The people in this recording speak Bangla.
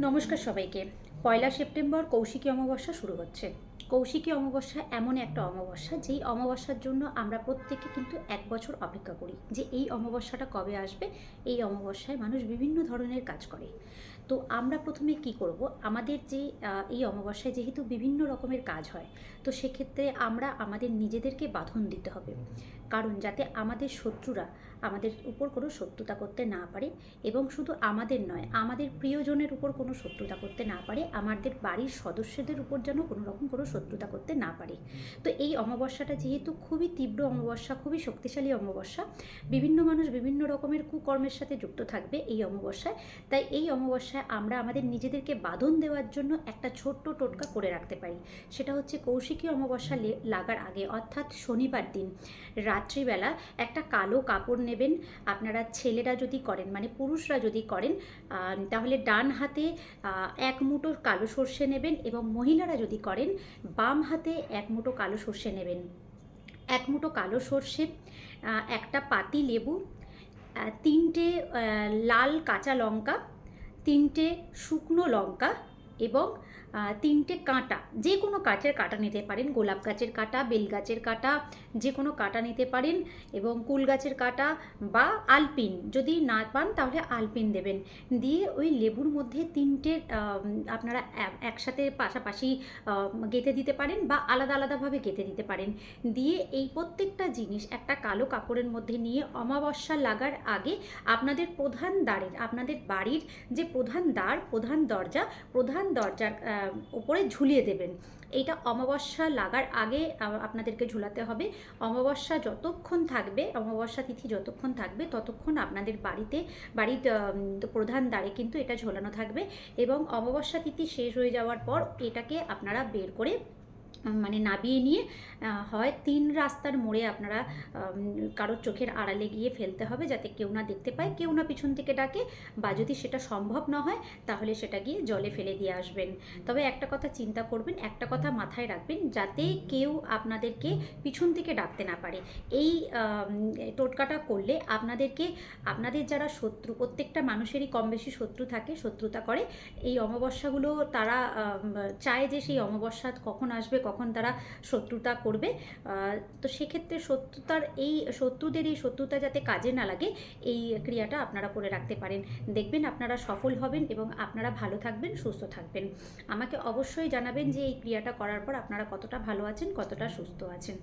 নমস্কার সবাইকে। পয়লা সেপ্টেম্বর কৌশিকী অমাবস্যা শুরু হচ্ছে। কৌশিকী অমাবস্যা এমন একটা অমাবস্যা, যেই অমাবস্যার জন্য আমরা প্রত্যেকে কিন্তু এক বছর অপেক্ষা করি যে এই অমাবস্যাটা কবে আসবে, এই অমাবস্যায় মানুষ বিভিন্ন ধরনের কাজ করে। তো আমরা প্রথমে কি করব? আমাদের যে এই অমাবস্যায় যেহেতু বিভিন্ন রকমের কাজ হয়, তো সেক্ষেত্রে আমরা আমাদের নিজেদেরকে বাঁধন দিতে হবে। কারণ যাতে আমাদের শত্রুরা আমাদের উপর কোনো শত্রুতা করতে না পারে এবং শুধু আমাদের নয়, আমাদের প্রিয়জনের উপর কোনো শত্রুতা করতে না পারে, আমাদের বাড়ির সদস্যদের উপর যেন কোনো রকম কোনো শত্রুতা করতে না পারে। তো এই অমাবস্যাটা যেহেতু খুবই তীব্র অমাবস্যা, খুবই শক্তিশালী অমাবস্যা, বিভিন্ন মানুষ বিভিন্ন রকমের কুকর্মের সাথে যুক্ত থাকবে এই অমাবস্যায়। তাই এই অমাবস্যায় আমরা আমাদের নিজেদেরকে বাঁধন দেওয়ার জন্য একটা ছোট্ট টোটকা করে রাখতে পারি। সেটা হচ্ছে কৌশিকী অমাবস্যা লাগার আগে, অর্থাৎ শনিবার দিন, রাত্রিবেলা একটা কালো কাপড় নেবেন। আপনারা ছেলেরা যদি করেন মানে পুরুষরা যদি করেন তাহলে ডান হাতে এক মুঠো কালো সর্ষে নেবেন এবং মহিলারা যদি করেন বাম হাতে এক মুঠো কালো সর্ষে নেবেন। এক মুঠো কালো সর্ষে একটা পাতি লেবু তিনটে লাল কাঁচা লঙ্কা, তিনটে শুকনো লঙ্কা এবং তিনটে কাঁটা যে কোনো কাঠের কাঁটা নিতে পারেন। গোলাপ গাছের কাঁটা, বেল গাছের কাঁটা যে কোনো কাঁটা নিতে পারেন এবং কুল গাছের কাঁটা বা আলপিন। যদি না পান, তাহলে আলপিন দেবেন। দিয়ে ওই লেবুর মধ্যে তিনটে আপনারা একসাথে পাশাপাশি গেঁথে দিতে পারেন বা আলাদা আলাদাভাবে গেঁথে দিতে পারেন। দিয়ে এই প্রত্যেকটা জিনিস একটা কালো কাপড়ের মধ্যে নিয়ে অমাবস্যা লাগার আগে আপনাদের প্রধান দ্বারের, আপনাদের বাড়ির যে প্রধান দ্বার, প্রধান দরজা, প্রধান দরজার উপরে ঝুলিয়ে দেবেন। এইটা অমাবস্যা লাগার আগে আপনাদেরকে ঝুলাতে হবে। অমাবস্যা যতক্ষণ থাকবে, অমাবস্যা তিথি যতক্ষণ থাকবে, ততক্ষণ আপনাদের বাড়িতে, বাড়ির প্রধান দ্বারে কিন্তু এটা ঝোলানো থাকবে এবং অমাবস্যা তিথি শেষ হয়ে যাওয়ার পর এটাকে আপনারা বের করে মানে নাবিয়ে নিয়ে হয় তিন রাস্তার মোড়ে আপনারা কারোর চোখের আড়ালে গিয়ে ফেলতে হবে যাতে কেউ না দেখতে পায়, কেউ না পিছন থেকে ডাকে বা যদি সেটা সম্ভব না হয় তাহলে সেটা গিয়ে জলে ফেলে দিয়ে আসবেন। তবে একটা কথা চিন্তা করবেন, একটা কথা মাথায় রাখবেন যাতে কেউ আপনাদেরকে পিছন থেকে ডাকতে না পারে। এই টোটকাটা করলে আপনাদেরকে, আপনাদের যারা শত্রু, প্রত্যেকটা মানুষেরই কম বেশি শত্রু থাকে, শত্রুতা করে। এই অমাবস্যাগুলো তারা চায় যে সেই অমাবস্যা কখন আসবে কখন তারা শত্রুতা করবে। তো সেক্ষেত্রে শত্রুতার এই, শত্রুদের এই শত্রুতা যাতে কাজে না লাগে, এই ক্রিয়াটা আপনারা করে রাখতে পারেন। দেখবেন আপনারা সফল হবেন এবং আপনারা ভালো থাকবেন, সুস্থ থাকবেন। আমাকে অবশ্যই জানাবেন যে এই ক্রিয়াটা করার পর আপনারা কতটা ভালো আছেন, কতটা সুস্থ আছেন।